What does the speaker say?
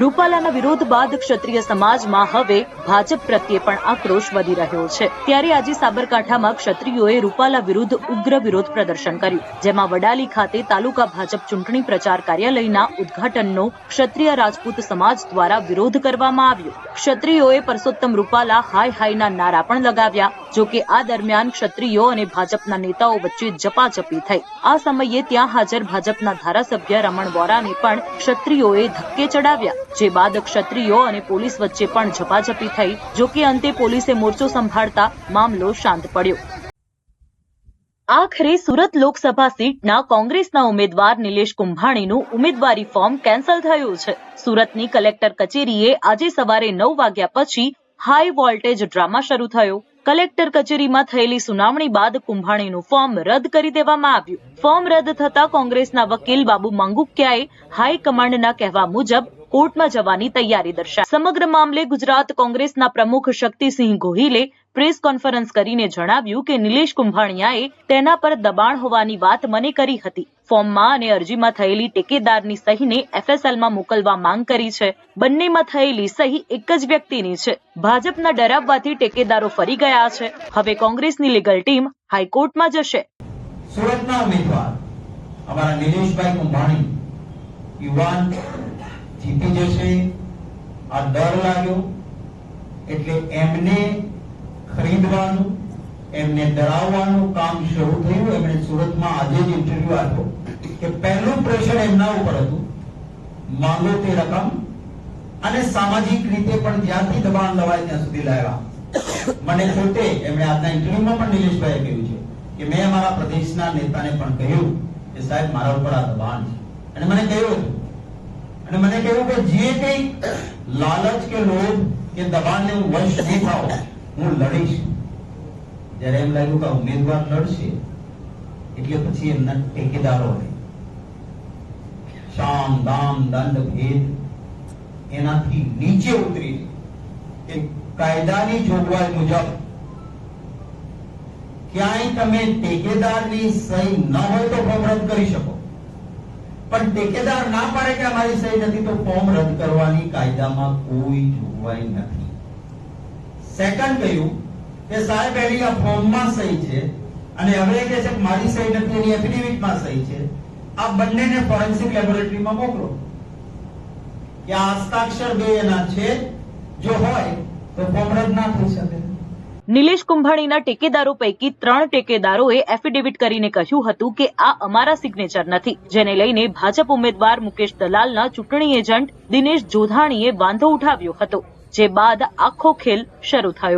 રૂપાલાના વિરોધ બાદ ક્ષત્રિય સમાજમાં હવે ભાજપ પ્રત્યે પણ આક્રોશ વધી રહ્યો છે. ત્યારે આજે સાબરકાંઠામાં ક્ષત્રિયોએ રૂપાલા વિરુદ્ધ ઉગ્ર વિરોધ પ્રદર્શન કર્યું, જેમાં વડાલી ખાતે તાલુકા ભાજપ ચૂંટણી પ્રચાર કાર્યાલયના ઉદ્ઘાટનનો ક્ષત્રિય રાજપૂત સમાજ દ્વારા વિરોધ કરવામાં આવ્યો. ક્ષત્રિયોએ પરસોત્તમ રૂપાલા હાય હાયના નારા પણ લગાવ્યા. જો કે આ દરમિયાન ક્ષત્રિયો અને ભાજપના નેતાઓ વચ્ચે ઝપાઝપી થઈ. આ સમયે ત્યાં હાજર ભાજપના ધારાસભ્ય રમણ વોરાને પણ ક્ષત્રિયોએ ધક્કે ચડાવ્યા, જે બાદ ક્ષત્રિયો અને પોલીસ વચ્ચે પણ ઝપાઝપી થઈ, જો કે અંતે પોલીસે મોરચો સંભાળતા મામલો શાંત પડ્યો. આખરે સુરત લોકસભા સીટના કોંગ્રેસના ઉમેદવાર નિલેશ કુંભાણીનું ઉમેદવારી ફોર્મ કેન્સલ થયું છે. સુરતની કલેક્ટર કચેરીએ આજે સવારે નવ વાગ્યા પછી હાઈ વોલ્ટેજ ડ્રામા શરૂ થયો. કલેક્ટર કચેરીમાં થયેલી સુનાવણી બાદ કુંભાણીનું ફોર્મ રદ કરી દેવામાં આવ્યું. ફોર્મ રદ થતા કોંગ્રેસના વકીલ બાબુ માંગુકિયાએ હાઈકમાન્ડના કહેવા મુજબ કોર્ટમાં જવાની તૈયારી દર્શાવી. સમગ્ર મામલે ગુજરાત કોંગ્રેસના પ્રમુખ શક્તિસિંહ ગોહિલે પ્રેસ કોન્ફરન્સ કરીને જણાવ્યું કે નિલેશ કુંભાણિયાએ તેના પર દબાણ હોવાની વાત મને કરી હતી. ફોર્મમાં અને અરજીમાં થયેલી ટેકેદારની સહીને એફએસએલમાં મોકલવા માંગ કરી છે. બંનેમાં થયેલી સહી એક જ વ્યક્તિની છે. ભાજપના ડરાવવાથી ટેકેદારો ફરી ગયા છે. હવે કોંગ્રેસની લીગલ ટીમ હાઈકોર્ટમાં જશે. સુરતના ઉમેદવાર અમારા નિલેશભાઈ કુંભાણી, યુવાન જીતી જશે આ ડર લાગ્યો. એટલે એમને ખરીદવાનું, એમને ડરાવવાનું કામ શરૂ થયું. એમણે સુરતમાં આજે જ ઇન્ટરવ્યુ આપ્યો કે પહેલું પ્રેશર એમના ઉપર હતું. માંગો તે રકમ અને સામાજિક રીતે પણ જ્યાંથી દબાણ લવાય ત્યાં સુધી લાવ્યા. મને પોતે એમણે આજના ઇન્ટરવ્યુમાં પણ નિલેશભાઈએ કહ્યું છે કે મેં અમારા પ્રદેશના નેતાને પણ કહ્યું કે સાહેબ, મારા ઉપર આ દબાણ છે. અને મને કહ્યું હતું અને મને કહ્યું કે જે કંઈ લાલચ કે લોભ કે દબાણને હું વંશ નહીં હું લડીશ. જ્યારે એમ લાગ્યું કે ઉમેદવાર લડશે, એટલે પછી એમના ટેકેદારો શામ, દામ, દંડ, ભેદ એનાથી નીચે ઉતરી કે કાયદાની જોગવાઈ મુજબ ક્યાંય તમે ટેકેદારની સહી ન હોય તો ફોર્મ કરી શકો. પણ ટેકેદાર ના પાડે કે અમારી સહી નથી તો ફોર્મ રદ કરવાની કાયદામાં કોઈ જોગવાઈ નથી. સેકન્ડ કહ્યું કે સાહેબ, એની આ ફોર્મમાં સહી છે અને હવે કે છે મારી સહી નથી, એની એફિડેવિટમાં સહી છે. આ બંનેને ફોરેન્સિક લેબોરેટરીમાં મોકલો. કે આ હસ્તાક્ષર બે એના છે. જો હોય તો ફોર્મ રદ ના થઈ શકે. નિલેશ કુંભાણીના ટેકેદારો પૈકી ત્રણ ટેકેદારોએ એફિડેવિટ કરીને કહ્યું હતું કે આ અમારા સિગ્નેચર નથી. જેને લઈને ભાજપ ઉમેદવાર મુકેશ દલાલના ચૂંટણી એજન્ટ દિનેશ જોધાણીએ વાંધો ઉઠાવ્યો હતો, જે બાદ આખો ખેલ શરૂ થયો.